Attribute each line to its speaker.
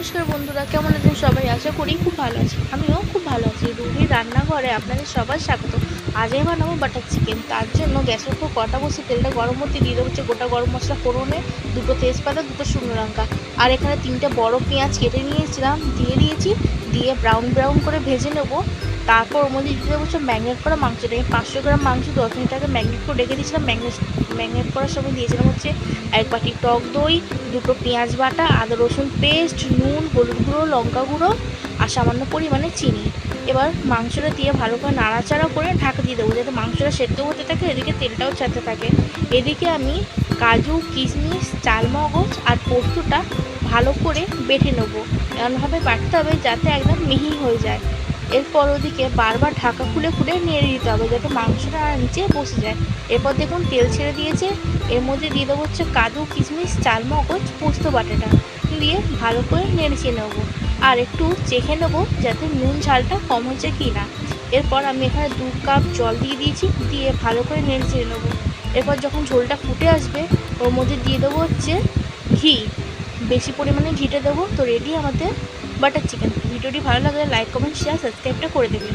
Speaker 1: নমস্কার বন্ধুরা, কেমন আছেন সবাই? আশা করি খুব ভালো আছি। আমিও খুব ভালো আছি। রুহির রান্নাঘরে আপনাদের সবার স্বাগত। আজ বানাবো বাটার চিকেন তার জন্য গ্যাসের উপর কটা বসে তেলটা গরম হতে দিয়ে দেবো হচ্ছে গোটা গরম মশলা ফোড়নে, দুটো তেজপাতা, দুটো শুকনো লঙ্কা। আর এখানে তিনটে বড় পেঁয়াজ কেটে নিয়েছিলাম, দিয়ে দিয়েছি। দিয়ে ব্রাউন ব্রাউন করে ভেজে নেব। তারপর ওর মধ্যে দিতে হচ্ছে ম্যাগনেট করা আমি পাঁচশো গ্রাম মাংস, দশ মিনিট আগে ম্যাগনেট করে রেখে দিয়েছিলাম। ম্যাগনেট ম্যাগনেট করার সময় দিয়েছিলাম হচ্ছে এক বাটি টক দই, দুটো পেঁয়াজ বাটা, আদা রসুন পেস্ট, নুন, হলুদ গুঁড়ো, লঙ্কা গুঁড়ো আর সামান্য পরিমাণে চিনি। এবার মাংসটা দিয়ে ভালো করে নাড়াচাড়া করে ঢাকা দিয়ে দেবো যাতে মাংসটা সেদ্ধ হতে থাকে, এদিকে তেলটাও ছাড়তে থাকে। এদিকে আমি কাজু, কিশমিশ, চালমগজ আর পোস্তটা ভালো করে বেটে নেব। এমনভাবে বাটতে হবে যাতে একদম মিহি হয়ে যায়। এরপর ওদিকে বারবার ঢাকা খুলে খুলে নেড়ে দিতে হবে যাতে মাংসটা নিচে বসে যায়। এরপর দেখুন তেল ছেড়ে দিয়েছে। এর মধ্যে দিয়ে দেবো হচ্ছে কাজু, কিশমিশ চালমগজ পোস্ত, বাটাটা। দিয়ে ভালো করে নেড়েচে নেব। আর একটু চেখে নেব যাতে নুন ঝালটা কম হচ্ছে কি না এরপর আমি এখানে দু কাপ জল দিয়ে দিয়েছি। দিয়ে ভালো করে নেড়েচে নেব। এরপর যখন ঝোলটা ফুটে আসবে, ওর মধ্যে দিয়ে দেবো হচ্ছে ঘি। বেশি পরিমাণে ঘিটা দেবো। তো রেডি আমাদের বাটার চিকেন। ভিডিওটি ভালো লাগলে লাইক কমেন্ট শেয়ার সাবস্ক্রাইবটা করে দেবেন।